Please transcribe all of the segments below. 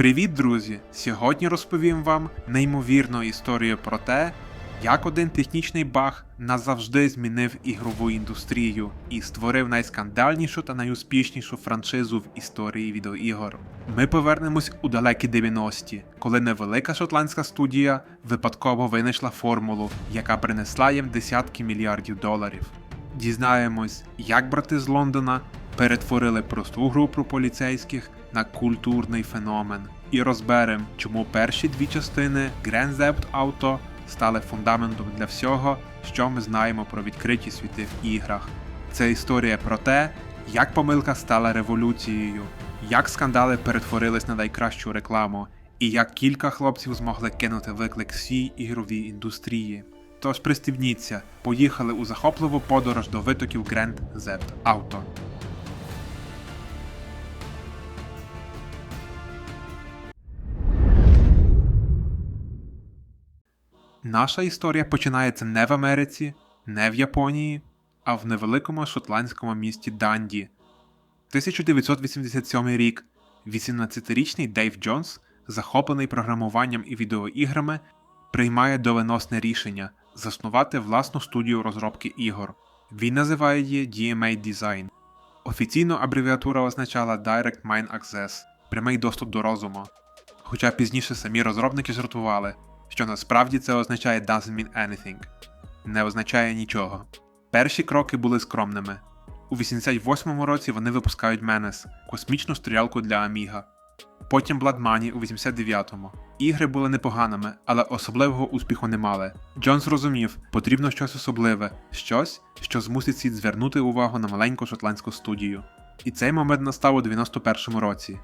Привіт, друзі! Сьогодні розповім вам неймовірну історію про те, як один технічний баг назавжди змінив ігрову індустрію і створив найскандальнішу та найуспішнішу франшизу в історії відеоігор. Ми повернемось у далекі 90-ті, коли невелика шотландська студія випадково винайшла формулу, яка принесла їм десятки мільярдів доларів. Дізнаємось, як брати з Лондона перетворили просту групу поліцейських на культурний феномен. І розберемо, чому перші дві частини Grand Theft Auto стали фундаментом для всього, що ми знаємо про відкриті світи в іграх. Це історія про те, як помилка стала революцією, як скандали перетворились на найкращу рекламу, і як кілька хлопців змогли кинути виклик всій ігровій індустрії. Тож пристібніться, поїхали у захопливу подорож до витоків Grand Theft Auto. Наша історія починається не в Америці, не в Японії, а в невеликому шотландському місті Данді. 1987 рік 18-річний Дейв Джонс, захоплений програмуванням і відеоіграми, приймає доленосне рішення заснувати власну студію розробки ігор. Він називає її DMA Design. Офіційно абревіатура означала Direct Mind Access прямий доступ до розуму. Хоча пізніше самі розробники жартували, що насправді це означає doesn't mean anything, не означає нічого. Перші кроки були скромними. У 88-му році вони випускають Menace – космічну стрілялку для Amiga. Потім Blood Money у 89-му. Ігри були непоганими, але особливого успіху не мали. Джонс розумів, потрібно щось особливе, щось, що змусить світ звернути увагу на маленьку шотландську студію. І цей момент настав у 91-му році.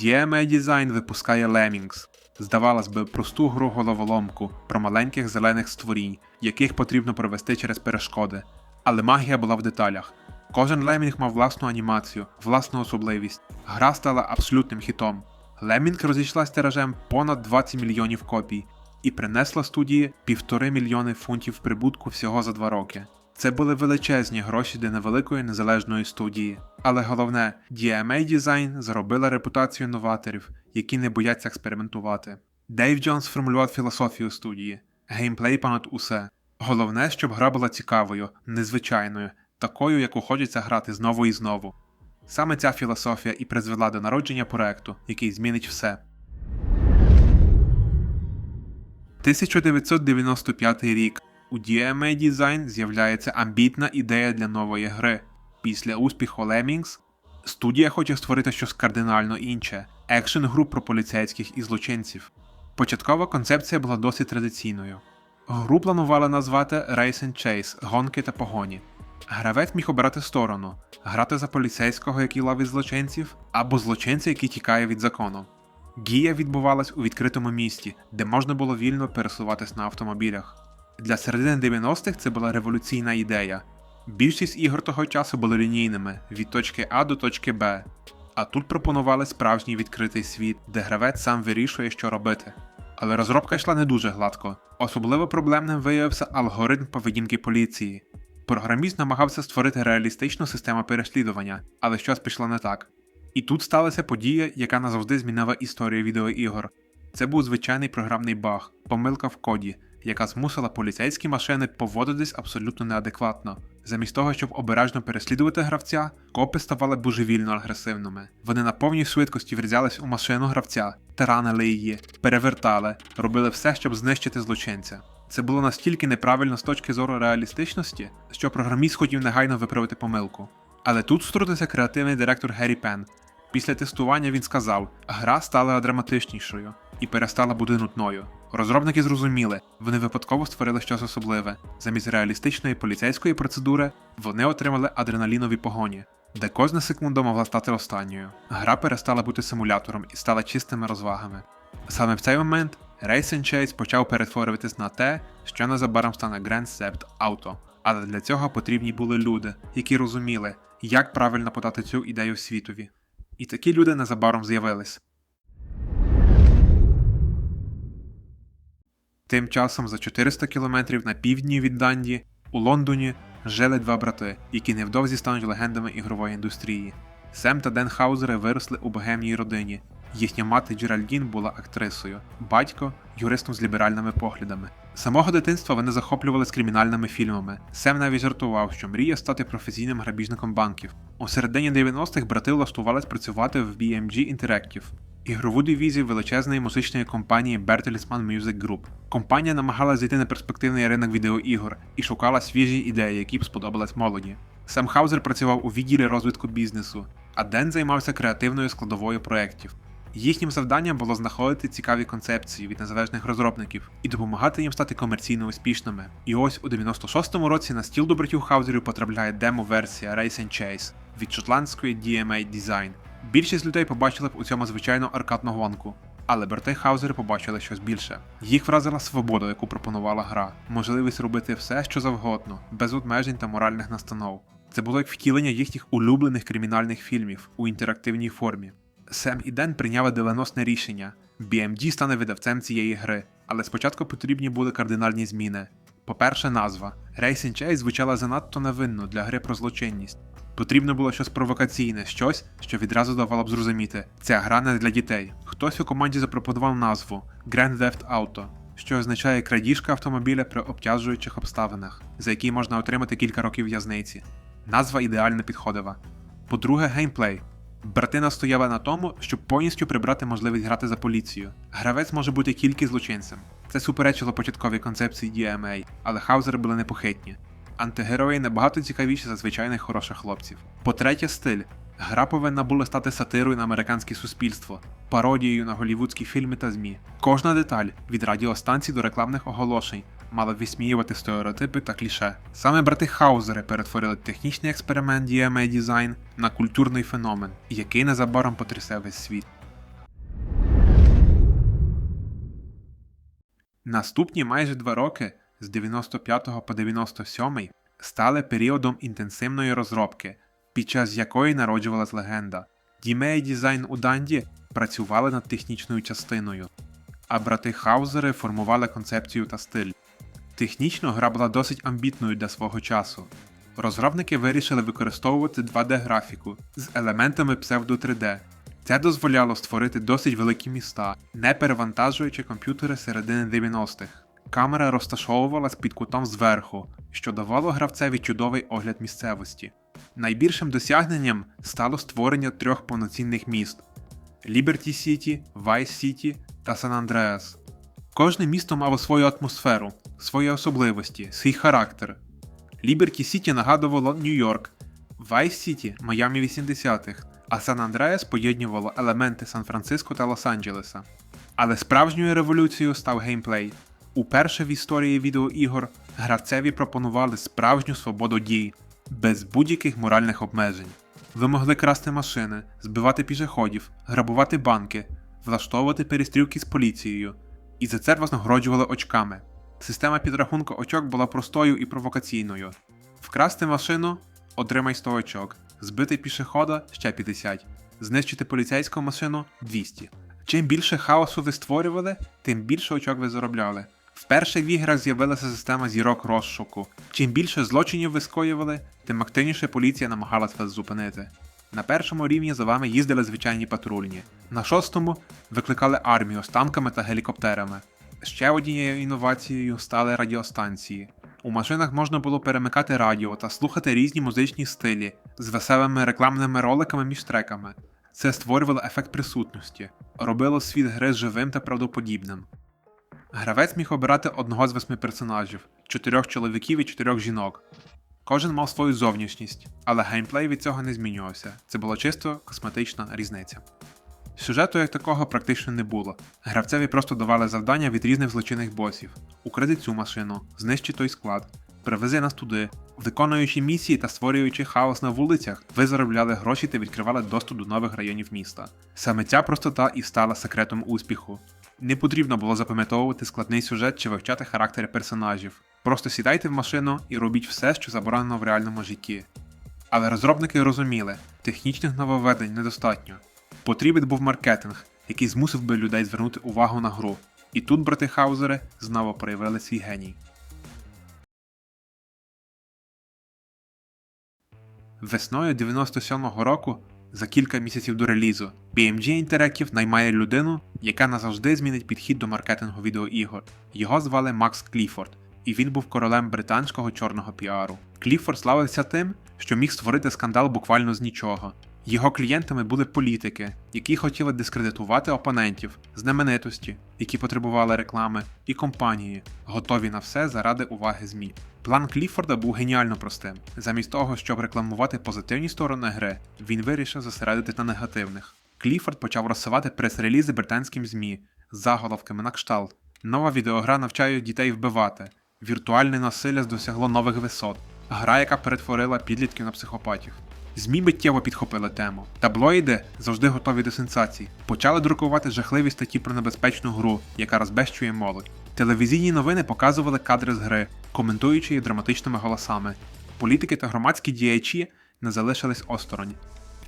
DMA Design випускає Lemmings, здавалось би, просту гру головоломку про маленьких зелених створінь, яких потрібно провести через перешкоди. Але магія була в деталях. Кожен лемінг мав власну анімацію, власну особливість. Гра стала абсолютним хітом. Лемінг розійшлась тиражем понад 20 мільйонів копій і принесла студії півтори мільйони фунтів прибутку всього за два роки. Це були величезні гроші для невеликої незалежної студії. Але головне, DMA Design заробила репутацію новаторів, які не бояться експериментувати. Дейв Джонс сформулював філософію студії: геймплей понад усе. Головне, щоб гра була цікавою, незвичайною, такою, яку хочеться грати знову і знову. Саме ця філософія і призвела до народження проекту, який змінить все. 1995 рік у DMA Design з'являється амбітна ідея для нової гри. Після успіху Lemmings студія хоче створити щось кардинально інше екшен гру про поліцейських і злочинців. Початкова концепція була досить традиційною. Гру планували назвати Race and Chase гонки та погоні. Гравець міг обирати сторону, грати за поліцейського, який ловить злочинців, або злочинця, який тікає від закону. Гія відбувалась у відкритому місті, де можна було вільно пересуватись на автомобілях. Для середини 90-х це була революційна ідея. Більшість ігор того часу були лінійними від точки А до точки Б, а тут пропонували справжній відкритий світ, де гравець сам вирішує, що робити. Але розробка йшла не дуже гладко. Особливо проблемним виявився алгоритм поведінки поліції. Програміст намагався створити реалістичну систему переслідування, але щось пішло не так. І тут сталася подія, яка назавжди змінила історію відеоігор. Це був звичайний програмний баг, помилка в коді, яка змусила поліцейські машини поводитись абсолютно неадекватно. Замість того, щоб обережно переслідувати гравця, копи ставали божевільно агресивними. Вони на повній швидкості врізались у машину гравця, таранили її, перевертали, робили все, щоб знищити злочинця. Це було настільки неправильно з точки зору реалістичності, що програміст хотів негайно виправити помилку. Але тут втрутився креативний директор Геррі Пен. Після тестування він сказав, гра стала драматичнішою і перестала бути нудною. Розробники зрозуміли, вони випадково створили щось особливе. Замість реалістичної поліцейської процедури вони отримали адреналінові погоні, де кожна секунда могла стати останньою. Гра перестала бути симулятором і стала чистими розвагами. Саме в цей момент Race Chase почав перетворюватись на те, що незабаром стане Grand Theft Auto. Але для цього потрібні були люди, які розуміли, як правильно подати цю ідею світові. І такі люди незабаром з'явились. Тим часом за 400 кілометрів на півдні від Данді у Лондоні жили два брати, які невдовзі стануть легендами ігрової індустрії. Сем та Ден Хаузери виросли у богемній родині, Їхня мати Джеральдін була актрисою, батько юристом з ліберальними поглядами. Самого дитинства вони захоплювалися кримінальними фільмами. Сем навіть жартував, що мріє стати професійним грабіжником банків. У середині 90-х брати влаштувались працювати в BMG Interactive, ігрову дивізію величезної музичної компанії Bertelsmann Music Group. Компанія намагалася зайти на перспективний ринок відеоігор і шукала свіжі ідеї, які б сподобались молоді. Сем Хаузер працював у відділі розвитку бізнесу, а Ден займався креативною складовою проєктів. Їхнім завданням було знаходити цікаві концепції від незалежних розробників і допомагати їм стати комерційно успішними. І ось у 96-му році на стіл до братів Хаузерів потрапляє демо-версія Race and Chase від шотландської DMA Design. Більшість людей побачили б у цьому звичайну аркадну гонку. Але брати Хаузери побачили щось більше. Їх вразила свобода, яку пропонувала гра, можливість робити все, що завгодно, без обмежень та моральних настанов. Це було як втілення їхніх улюблених кримінальних фільмів у інтерактивній формі. Сем і Ден прийняли доленосне рішення: BMG стане видавцем цієї гри, але спочатку потрібні були кардинальні зміни. По-перше, назва Race and Chase звучала занадто невинно для гри про злочинність. Потрібно було щось провокаційне, щось, що відразу давало б зрозуміти, ця гра не для дітей. Хтось у команді запропонував назву Grand Theft Auto, що означає крадіжка автомобіля при обтяжуючих обставинах, за які можна отримати кілька років в'язниці. Назва ідеально підходила. По-друге, геймплей. Брати настояли на тому, щоб повністю прибрати можливість грати за поліцію. Гравець може бути тільки злочинцем. Це суперечило початковій концепції DMA, але хаузери були непохитні. Антигерої набагато цікавіші за звичайних хороших хлопців. По-третє, стиль. Гра повинна була стати сатирою на американське суспільство, пародією на голівудські фільми та ЗМІ. Кожна деталь від радіостанцій до рекламних оголошень мала висміювати стереотипи та кліше. Саме брати Хаузери перетворили технічний експеримент DMA Design на культурний феномен, який незабаром потрясе весь світ. Наступні майже два роки з 95 по 97 стали періодом інтенсивної розробки, під час якої народжувалась легенда. DMA Design у Данді працювали над технічною частиною, а брати Хаузери формували концепцію та стиль. Технічно гра була досить амбітною для свого часу. Розробники вирішили використовувати 2D-графіку з елементами псевдо 3D. Це дозволяло створити досить великі міста, не перевантажуючи комп'ютери середини 90-х. Камера розташовувалась під кутом зверху, що давало гравцеві чудовий огляд місцевості. Найбільшим досягненням стало створення трьох повноцінних міст: Liberty City, Vice City та San Andreas. Кожне місто мало свою атмосферу, свої особливості, свій характер. Liberty City нагадувало Нью-Йорк, Vice City – Майамі 80-х, а Сан Андреас поєднувало елементи Сан-Франциско та Лос-Анджелеса. Але справжньою революцією став геймплей. Уперше в історії відеоігор гравцеві пропонували справжню свободу дій, без будь-яких моральних обмежень. Ви могли красти машини, збивати пішоходів, грабувати банки, влаштовувати перестрілки з поліцією, і за це вас нагороджували очками. Система підрахунку очок була простою і провокаційною. Вкрасти машину отримай 100 очок, збити пішохода ще 50, знищити поліцейську машину 200. Чим більше хаосу ви створювали, тим більше очок ви заробляли. Вперше в іграх з'явилася система зірок розшуку. Чим більше злочинів ви скоювали, тим активніше поліція намагалась вас зупинити. На першому рівні за вами їздили звичайні патрульні, на шостому викликали армію з танками та гелікоптерами. Ще однією інновацією стали радіостанції. У машинах можна було перемикати радіо та слухати різні музичні стилі з веселими рекламними роликами між треками. Це створювало ефект присутності, робило світ гри живим та правдоподібним. Гравець міг обирати одного з восьми персонажів чотирьох чоловіків і чотирьох жінок. Кожен мав свою зовнішність, але геймплей від цього не змінювався. Це була чисто косметична різниця. Сюжету як такого практично не було. Гравцеві просто давали завдання від різних злочинних босів: укради цю машину, знищи той склад, привези нас туди. Виконуючи місії та створюючи хаос на вулицях, ви заробляли гроші та відкривали доступ до нових районів міста. Саме ця простота і стала секретом успіху. Не потрібно було запам'ятовувати складний сюжет чи вивчати характери персонажів. Просто сідайте в машину і робіть все, що заборонено в реальному житті. Але розробники розуміли, технічних нововведень недостатньо. Потрібен був маркетинг, який змусив би людей звернути увагу на гру. І тут брати Хаузери знову проявили свій геній. Весною 97-го року За кілька місяців до релізу BMG Interactive наймає людину, яка назавжди змінить підхід до маркетингу відеоігор. Його звали Макс Кліфорд, і він був королем британського чорного піару. Кліфорд славився тим, що міг створити скандал буквально з нічого. Його клієнтами були політики, які хотіли дискредитувати опонентів, знаменитості, які потребували реклами, і компанії, готові на все заради уваги ЗМІ. План Кліфорда був геніально простим. Замість того, щоб рекламувати позитивні сторони гри, він вирішив зосередити на негативних. Кліфорд почав розсилати прес-релізи британським ЗМІ з заголовками на кшталт. Нова відеогра навчає дітей вбивати. Віртуальне насилля досягло нових висот. Гра, яка перетворила підлітків на психопатів. ЗМІ миттєво підхопили тему. Таблоїди, завжди готові до сенсацій, почали друкувати жахливі статті про небезпечну гру, яка розбещує молодь. Телевізійні новини показували кадри з гри, коментуючи її драматичними голосами. Політики та громадські діячі не залишились осторонь.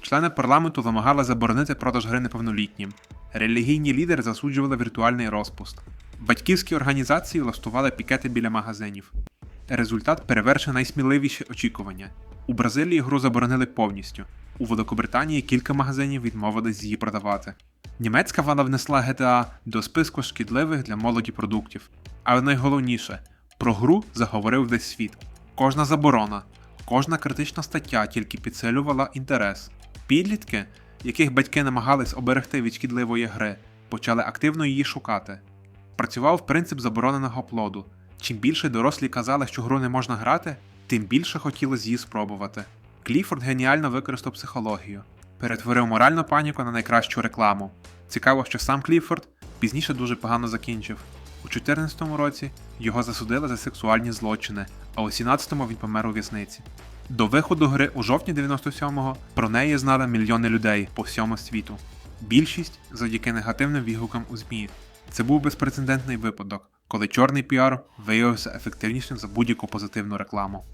Члени парламенту вимагали заборонити продаж гри неповнолітнім. Релігійні лідери засуджували віртуальний розпуст. Батьківські організації влаштували пікети біля магазинів. Результат перевершив найсміливіші очікування. У Бразилії гру заборонили повністю. У Великобританії кілька магазинів відмовились її продавати. Німецька влада внесла GTA до списку шкідливих для молоді продуктів. Але найголовніше, про гру заговорив весь світ. Кожна заборона, кожна критична стаття тільки підсилювала інтерес. Підлітки, яких батьки намагались оберегти від шкідливої гри, почали активно її шукати. Працював принцип забороненого плоду. Чим більше дорослі казали, що гру не можна грати, тим більше хотілося її спробувати. Кліфорд геніально використав психологію, перетворив моральну паніку на найкращу рекламу. Цікаво, що сам Кліфорд пізніше дуже погано закінчив. У 2014 році його засудили за сексуальні злочини, а у 17-му він помер у в'язниці. До виходу гри у жовтні 97-го про неї знали мільйони людей по всьому світу. Більшість завдяки негативним відгукам у ЗМІ. Це був безпрецедентний випадок, коли чорний піар виявився ефективнішим за будь-яку позитивну рекламу.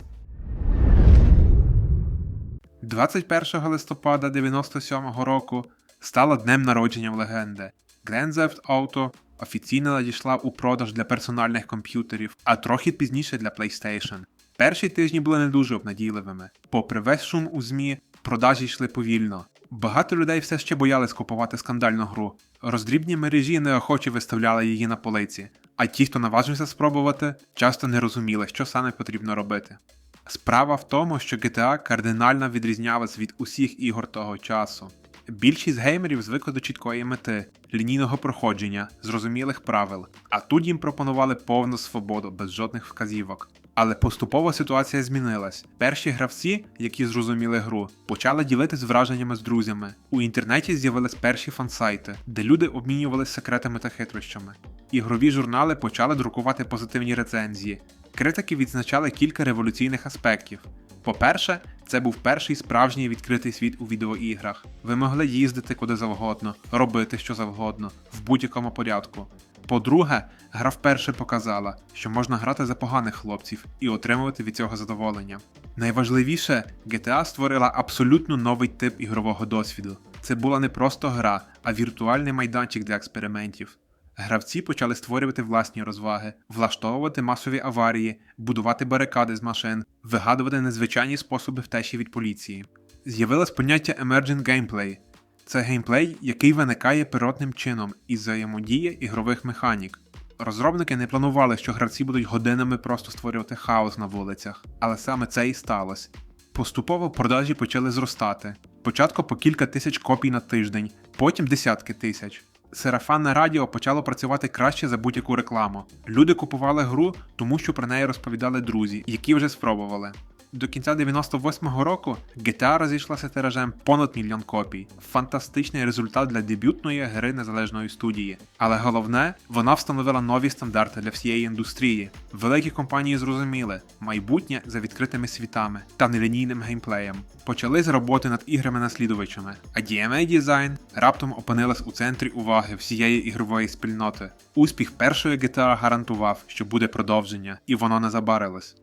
21 листопада 97-го року стало днем народження легенди. Grand Theft Auto офіційно надійшла у продаж для персональних комп'ютерів, а трохи пізніше для PlayStation. Перші тижні були не дуже обнадійливими. Попри весь шум у ЗМІ, продажі йшли повільно. Багато людей все ще боялись купувати скандальну гру. Роздрібні мережі неохоче виставляли її на полиці, а ті, хто наважився спробувати, часто не розуміли, що саме потрібно робити. Справа в тому, що GTA кардинально відрізнялась від усіх ігор того часу. Більшість геймерів звикли до чіткої мети, лінійного проходження, зрозумілих правил, а тут їм пропонували повну свободу без жодних вказівок. Але поступово ситуація змінилась. Перші гравці, які зрозуміли гру, почали ділитись враженнями з друзями. У інтернеті з'явились перші фансайти, де люди обмінювалися секретами та хитрощами. Ігрові журнали почали друкувати позитивні рецензії. Критики відзначали кілька революційних аспектів. По-перше, це був перший справжній відкритий світ у відеоіграх. Ви могли їздити куди завгодно, робити що завгодно, в будь-якому порядку. По-друге, гра вперше показала, що можна грати за поганих хлопців і отримувати від цього задоволення. Найважливіше, GTA створила абсолютно новий тип ігрового досвіду. Це була не просто гра, а віртуальний майданчик для експериментів. Гравці почали створювати власні розваги, влаштовувати масові аварії, будувати барикади з машин, вигадувати незвичайні способи втечі від поліції. З'явилось поняття Emerging Gameplay. Це геймплей, який виникає природним чином із взаємодії ігрових механік. Розробники не планували, що гравці будуть годинами просто створювати хаос на вулицях, але саме це і сталося. Поступово продажі почали зростати. Спочатку по кілька тисяч копій на тиждень, потім десятки тисяч. Сарафанне радіо почало працювати краще за будь-яку рекламу. Люди купували гру, тому що про неї розповідали друзі, які вже спробували. До кінця 98-го року GTA розійшлася тиражем понад мільйон копій. Фантастичний результат для дебютної гри незалежної студії. Але головне, вона встановила нові стандарти для всієї індустрії. Великі компанії зрозуміли майбутнє за відкритими світами та нелінійним геймплеєм. Почали з роботи над іграми-наслідувачами, а DMA Design раптом опинилась у центрі уваги всієї ігрової спільноти. Успіх першої GTA гарантував, що буде продовження, і воно не забарилось.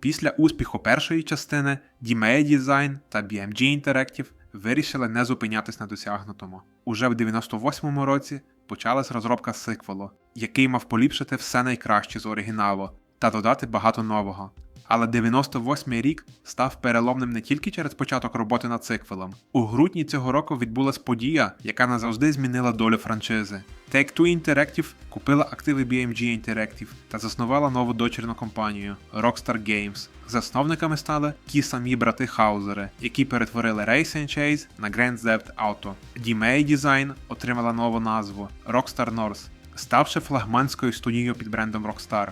Після успіху першої частини DMA Design та BMG Interactive вирішили не зупинятись на досягнутому. Уже в 98-му році почалась розробка сиквелу, який мав поліпшити все найкраще з оригіналу та додати багато нового. Але 98-й рік став переломним не тільки через початок роботи над циквелом. У грудні цього року відбулась подія, яка назавжди змінила долю франшизи. Take-Two Interactive купила активи BMG Interactive та заснувала нову дочірну компанію Rockstar Games. Засновниками стали ті самі брати Хаузери, які перетворили Race and Chase на Grand Theft Auto. DMA Design отримала нову назву Rockstar North, ставши флагманською студією під брендом Rockstar.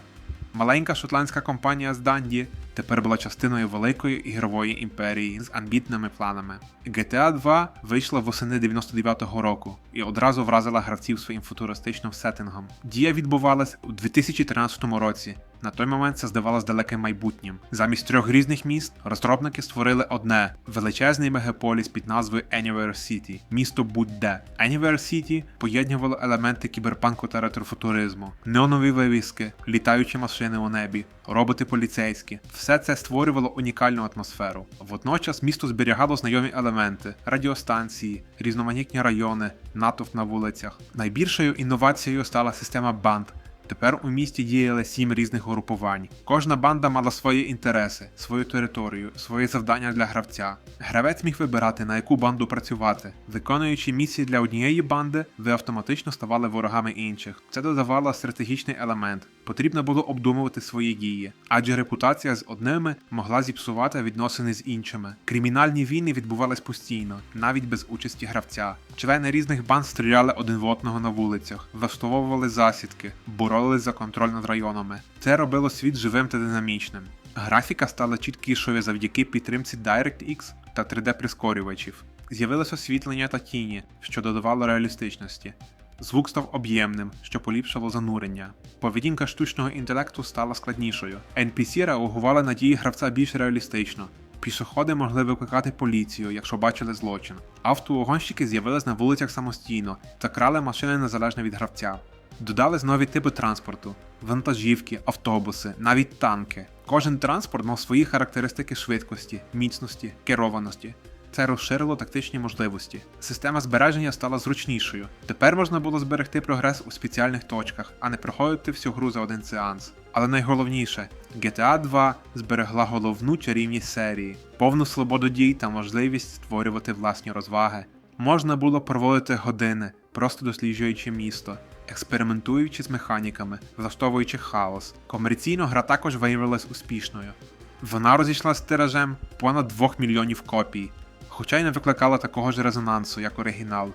Маленька шотландська компанія з Данді тепер була частиною великої ігрової імперії з амбітними планами. GTA 2 вийшла восени 99-го року і одразу вразила гравців своїм футуристичним сеттингом. Дія відбувалась у 2013 році. На той момент це здавалось далеким майбутнім. Замість трьох різних міст розробники створили одне величезний мегаполіс під назвою Anywhere City, місто будь-де. Anywhere City поєднувало елементи кіберпанку та ретрофутуризму, неонові вивіски, літаючі машини у небі, роботи поліцейські. Все це створювало унікальну атмосферу. Водночас місто зберігало знайомі елементи: радіостанції, різноманітні райони, натовп на вулицях. Найбільшою інновацією стала система банд. Тепер у місті діяли сім різних угрупувань. Кожна банда мала свої інтереси, свою територію, свої завдання для гравця. Гравець міг вибирати, на яку банду працювати. Виконуючи місії для однієї банди, ви автоматично ставали ворогами інших. Це додавало стратегічний елемент. Потрібно було обдумувати свої дії, адже репутація з одними могла зіпсувати відносини з іншими. Кримінальні війни відбувались постійно, навіть без участі гравця. Члени різних банд стріляли один в одного на вулицях, влаштовували засідки, боролись за контроль над районами. Це робило світ живим та динамічним. Графіка стала чіткішою завдяки підтримці DirectX та 3D-прискорювачів. З'явилось освітлення та тіні, що додавало реалістичності. Звук став об'ємним, що поліпшило занурення. Поведінка штучного інтелекту стала складнішою. NPC реагували на дії гравця більш реалістично. Пішоходи могли викликати поліцію, якщо бачили злочин. Автоугонщики з'явились на вулицях самостійно та крали машини незалежно від гравця. Додались нові типи транспорту: вантажівки, автобуси, навіть танки. Кожен транспорт мав свої характеристики швидкості, міцності, керованості. Це розширило тактичні можливості. Система збереження стала зручнішою. Тепер можна було зберегти прогрес у спеціальних точках, а не проходити всю гру за один сеанс. Але найголовніше, GTA 2 зберегла головну чарівність серії, повну свободу дій та можливість створювати власні розваги. Можна було проводити години, просто досліджуючи місто, експериментуючи з механіками, влаштовуючи хаос. Комерційно гра також виявилась успішною. Вона розійшлася з тиражем понад 2 мільйонів копій, хоча й не викликала такого ж резонансу, як оригінал.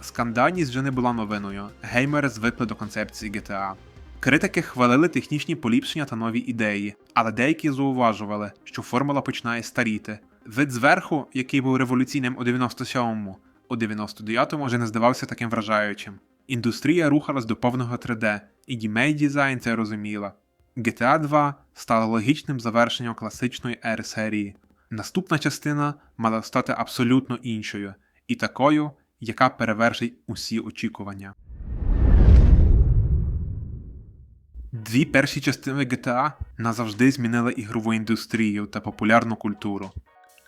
Скандальність вже не була новиною, геймери звикли до концепції GTA. Критики хвалили технічні поліпшення та нові ідеї, але деякі зауважували, що формула починає старіти. Вид зверху, який був революційним у 97-му, у 99-му вже не здавався таким вражаючим. Індустрія рухалась до повного 3D, і дімей дизайн це розуміла. GTA 2 стала логічним завершенням класичної ери серії. Наступна частина мала стати абсолютно іншою, і такою, яка перевершить усі очікування. Дві перші частини GTA назавжди змінили ігрову індустрію та популярну культуру.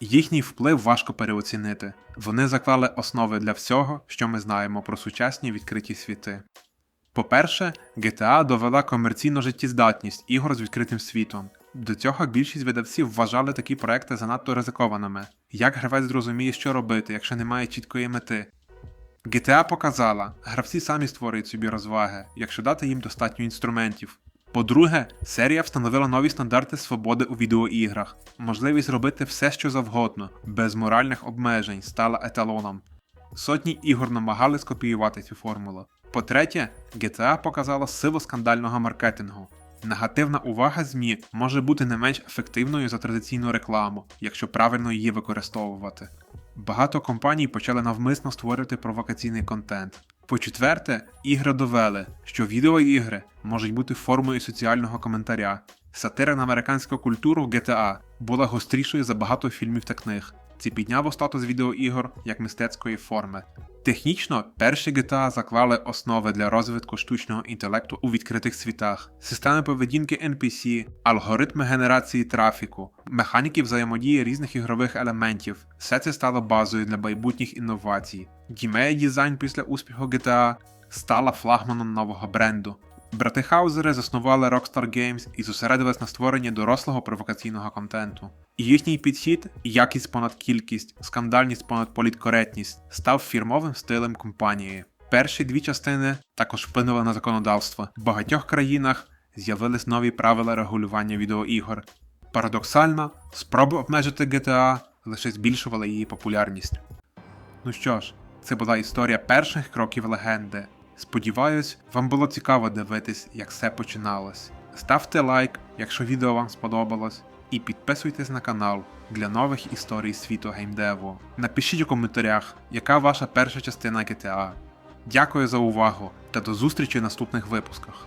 Їхній вплив важко переоцінити. Вони заклали основи для всього, що ми знаємо про сучасні відкриті світи. По-перше, GTA довела комерційну життєздатність ігор з відкритим світом. До цього більшість видавців вважали такі проекти занадто ризикованими. Як гравець зрозуміє, що робити, якщо немає чіткої мети? GTA показала, гравці самі створюють собі розваги, якщо дати їм достатньо інструментів. По-друге, серія встановила нові стандарти свободи у відеоіграх. Можливість робити все, що завгодно, без моральних обмежень, стала еталоном. Сотні ігор намагали скопіювати цю формулу. По-третє, GTA показала силу скандального маркетингу. Негативна увага ЗМІ може бути не менш ефективною за традиційну рекламу, якщо правильно її використовувати. Багато компаній почали навмисно створювати провокаційний контент. По-четверте, ігри довели, що відеоігри можуть бути формою соціального коментаря. Сатира на американську культуру GTA була гострішою за багато фільмів та книг. Це підняло статус відеоігор як мистецької форми. Технічно, перші GTA заклали основи для розвитку штучного інтелекту у відкритих світах, системи поведінки NPC, алгоритми генерації трафіку, механіки взаємодії різних ігрових елементів. Все це стало базою для майбутніх інновацій. Гімея дизайн після успіху GTA стала флагманом нового бренду. Брати Хаузери заснували Rockstar Games і зосередились на створенні дорослого провокаційного контенту. Їхній підхід, якість понад кількість, скандальність понад політкоректність, став фірмовим стилем компанії. Перші дві частини також вплинули на законодавство. В багатьох країнах з'явились нові правила регулювання відеоігор. Парадоксально, спроби обмежити GTA лише збільшували її популярність. Ну що ж, це була історія перших кроків легенди. Сподіваюсь, вам було цікаво дивитись, як все починалось. Ставте лайк, якщо відео вам сподобалось, і підписуйтесь на канал для нових історій світу геймдеву. Напишіть у коментарях, яка ваша перша частина GTA. Дякую за увагу та до зустрічі в наступних випусках.